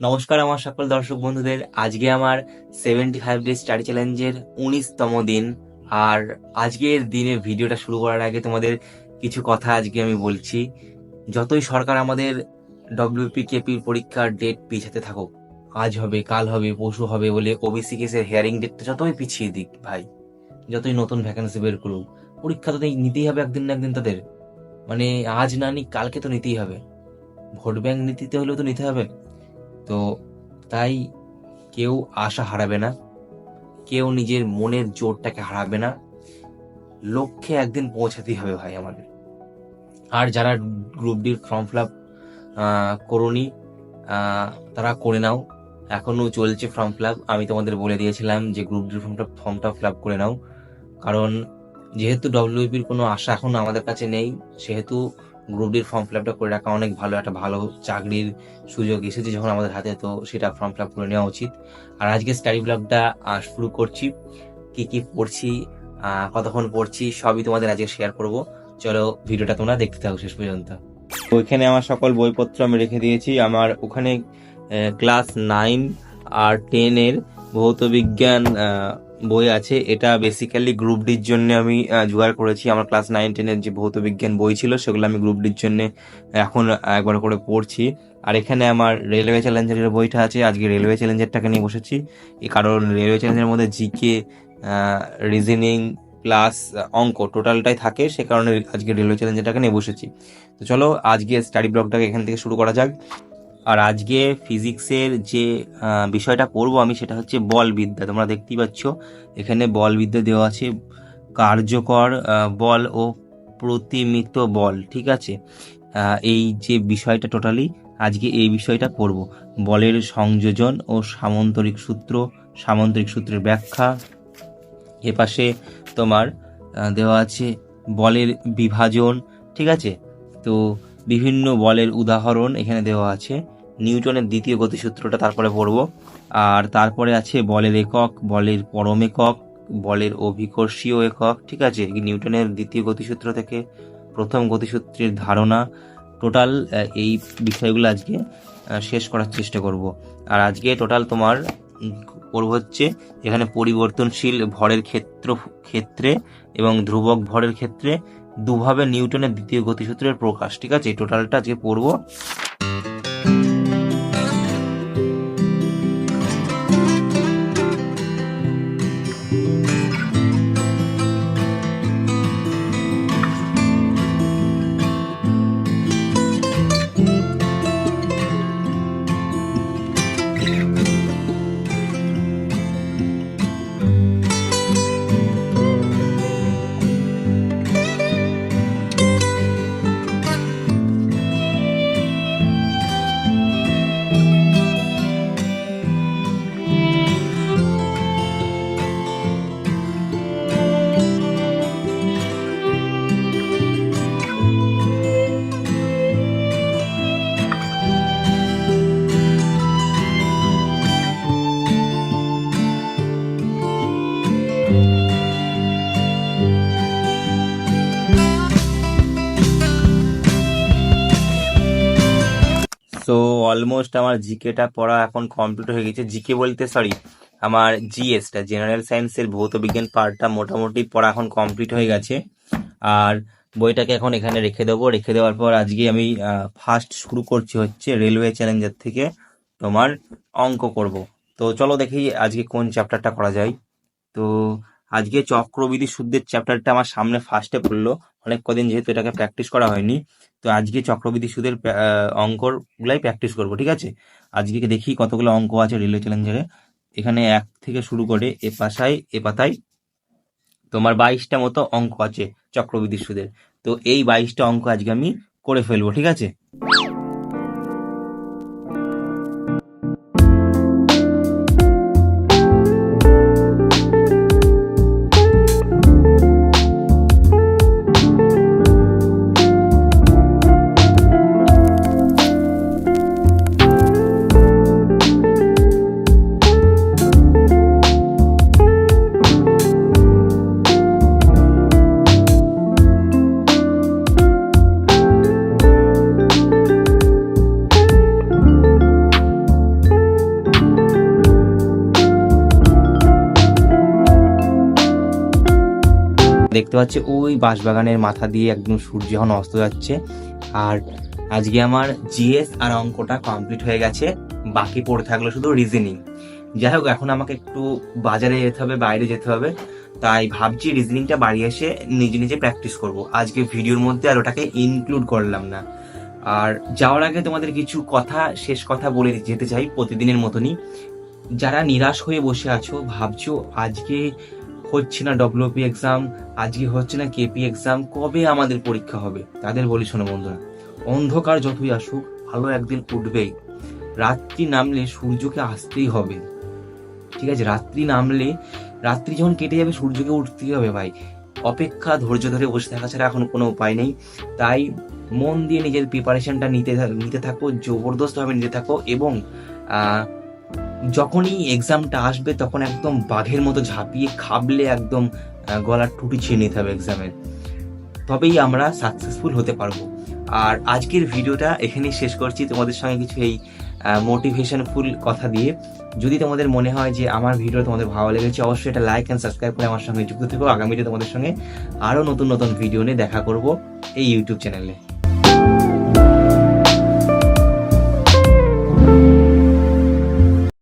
নমস্কার আমার সকল দর্শক বন্ধুদের। আজকে আমার সেভেন্টি ফাইভ ডে স্টাডি চ্যালেঞ্জের উনিশতম দিন। আর আজকের দিনে ভিডিওটা শুরু করার আগে তোমাদের কিছু কথা আজকে আমি বলছি। যতই সরকার আমাদের ডব্লিউপি কেপির পরীক্ষার ডেট পিছাতে থাকুক, আজ হবে, কাল হবে, পরশু হবে বলে ওবিসি কেসের হেয়ারিং ডেটটা যতই পিছিয়ে দিক ভাই, যতই নতুন ভ্যাকেন্সি বের করুক, পরীক্ষা তো নিতেই হবে একদিন না একদিন তাদের। মানে আজ না নিক, কালকে তো নিতেই হবে। ভোট ব্যাংক নীতিতে হলেও তো নিতে হবে। তো তাই কেউ আশা হারাবে না কেউ নিজের মনের জোরটাকে হারাবে না। লক্ষ্যে একদিন পৌঁছাতেই হবে ভাই আমাদের। আর যারা গ্রুপ ডির ফর্ম ফিল আপ আহ, তারা করে নাও। এখনও চলছে ফর্ম ফিল আপ আমি তোমাদের বলে দিয়েছিলাম যে গ্রুপ ডির ফর্মটা ফর্মটা ফিল আপ করে নাও। কারণ যেহেতু ডব্লিউপির কোনো আশা এখন আমাদের কাছে নেই সেহেতু গ্রুপ ডির ফর্ম ফিল আপটা করে রাখা অনেক ভালো, একটা ভালো চাকরির সুযোগ এসেছে যখন আমাদের হাতে, তো সেটা ফর্ম ফিল আপ করে নেওয়া উচিত। আর আজকে স্টাডি ব্লগটা শুরু করছি। কি কি পড়ছি কতক্ষণ পড়ছি, সবই তোমাদের আজকে শেয়ার করব। চলো ভিডিওটা তোমরা দেখতে থাকো শেষ পর্যন্ত। ওইখানে আমার সকল বইপত্র আমি রেখে দিয়েছি। আমার ওখানে ক্লাস নাইন আর টেনের ভৌত বিজ্ঞান বই আছে। এটা বেসিক্যালি গ্রুপ ডির জন্য আমি জোগাড় করেছি। আমার ক্লাস নাইন টেনের যে ভৌত বিজ্ঞান বই ছিল, সেগুলো আমি গ্রুপ ডির জন্য এখন একবার করে পড়ছি। আর এখানে আমার রেলওয়ে চ্যালেঞ্জারের বইটা আছে। আজকে রেলওয়ে চ্যালেঞ্জারটাকে নিয়ে বসেছি। কারণ রেলওয়ে চ্যালেঞ্জের মধ্যে জিকে রিজনিং প্লাস অঙ্ক টোটালটাই থাকে। সে কারণে আজকে রেলওয়ে চ্যালেঞ্জারটাকে নিয়ে বসেছি। তো চলো আজকে স্টাডি ব্লগটাকে এখান থেকে শুরু করা যাক। আর আজকে ফিজিক্সের যে বিষয়টা পড়ব আমি সেটা হচ্ছে বলবিদ্যা। তোমরা দেখতেই পাচ্ছ, এখানে বলবিদ্যা দেওয়া আছে, কার্যকর বল ও প্রতিমিত বল, ঠিক আছে? এই যে বিষয়টা টোটালি আজকে এই বিষয়টা পড়ব। বলের সংযোজন ও সামন্তরিক সূত্র, সামন্তরিক সূত্রের ব্যাখ্যা। এপাশে তোমার দেওয়া আছে বলের বিভাজন, ঠিক আছে? তো বিভিন্ন বলের উদাহরণ এখানে দেওয়া আছে। নিউটনের দ্বিতীয় গতিসূত্রটা তারপরে পড়ব। আর তারপরে আছে বলের একক, বলের পরম একক, বলের অভিকর্ষীয় একক, ঠিক আছে? নিউটনের দ্বিতীয় গতিসূত্র থেকে প্রথম গতিসূত্রের ধারণা। টোটাল এই বিষয়গুলো আজকে শেষ করার চেষ্টা করব। আর আজকে টোটাল তোমার পড়ব হচ্ছে এখানে পরিবর্তনশীল ভরের ক্ষেত্র, ক্ষেত্রে এবং ধ্রুবক ভরের ক্ষেত্রে দুভাবে নিউটনের দ্বিতীয় গতিসূত্রের প্রকাশ ঠিক আছে? এই টোটালটা আজকে পড়ব। সো অলমোস্ট আমার জিকেটা পড়া এখন কমপ্লিট হয়ে গেছে। জিকে বলতে সরি আমার জিএসটা জেনারেল সায়েন্সের ভৌত বিজ্ঞান পার্টটা মোটামুটি পড়া এখন কমপ্লিট হয়ে গেছে। আর বইটাকে এখন এখানে রেখে দেবো। রেখে দেওয়ার পর আজকে আমি ফার্স্ট শুরু করছি হচ্ছে রেলওয়ে চ্যালেঞ্জার থেকে তোমার অঙ্ক করব। তো চলো দেখি আজকে কোন চ্যাপ্টারটা করা যায়। তো আজকে চক্রবিধি শুদ্ধের চ্যাপ্টারটা আমার সামনে ফার্স্টে পড়ল। অনেক কদিন যেহেতু এটাকে প্র্যাকটিস করা হয়নি, তো আজকে চক্রবৃদ্ধি সুদের অঙ্কর গুলাই প্র্যাকটিস করব, ঠিক আছে? আজকে দেখি কতগুলো অঙ্ক আছে রেলওয়ে চ্যালেঞ্জারে এখানে এক থেকে শুরু করে এ পাশায়, এ পাতায় তোমার বাইশটা মতো অঙ্ক আছে চক্রবৃদ্ধি সুদের। তো এই বাইশটা অঙ্ক আজকে আমি করে ফেলব, ঠিক আছে? দেখতে পাচ্ছ, ওই বাঁশবাগানের মাথা দিয়ে একদম সূর্য এখন অস্ত যাচ্ছে। আর আজকে আমার জিএস আর অঙ্কটা কমপ্লিট হয়ে গেছে, বাকি পড়ে থাকল শুধু রিজনিং যাই হোক, এখন আমাকে একটু বাজারে যেতে হবে, বাইরে যেতে হবে। তাই ভাবছি রিজনিংটা বাড়ি এসে নিজে নিজে প্র্যাকটিস করব। আজকে ভিডিওর মধ্যে আর ওটাকে ইনক্লুড করলাম না। আর যাওয়ার আগে তোমাদের কিছু কথা, শেষ কথা বলে যেতে চাই প্রতিদিনের মতনই। যারা নিরাশ হয়ে বসে আছো, ভাবছ আজকে হচ্ছে না ডব্লিউপি এক্সাম আজকে হচ্ছে না কেপি এক্সাম কবে আমাদের পরীক্ষা হবে? তাদের বলি, শোনো বন্ধুরা, অন্ধকার যতই আসুক, ভালো একদিন উঠবেই। রাত্রি নামলে সূর্যকে আসতেই হবে। ঠিক আছে, রাত্রি নামলে, রাত্রি যখন কেটে যাবে, সূর্যকে উঠতেই হবে ভাই। অপেক্ষা, ধৈর্য ধরে বসে থাকা ছাড়া এখন কোনো উপায় নেই। তাই মন দিয়ে নিজের প্রিপারেশনটা নিতে নিতে থাকো জবরদস্তভাবে নিতে থাকো এবং যখনই এক্সামটা আসবে, তখন একদম বাঘের মতো ঝাঁপিয়ে খাবলে একদম গলার টুটি ছিঁড়ে নিতে হবে এক্সামের তবেই আমরা সাকসেসফুল হতে পারব। আর আজকের ভিডিওটা এখানেই শেষ করছি। তোমাদের সঙ্গে কিছু এই মোটিভেশনফুল কথা দিয়ে। যদি তোমাদের মনে হয় যে আমার ভিডিও তোমাদের ভালো লেগেছে, অবশ্যই এটা লাইক অ্যান্ড সাবস্ক্রাইব করে আমার সঙ্গে যুক্ত থেকো। আগামীতে তোমাদের সঙ্গে আরও নতুন নতুন ভিডিও নিয়ে দেখা করব এই ইউটিউব চ্যানেলে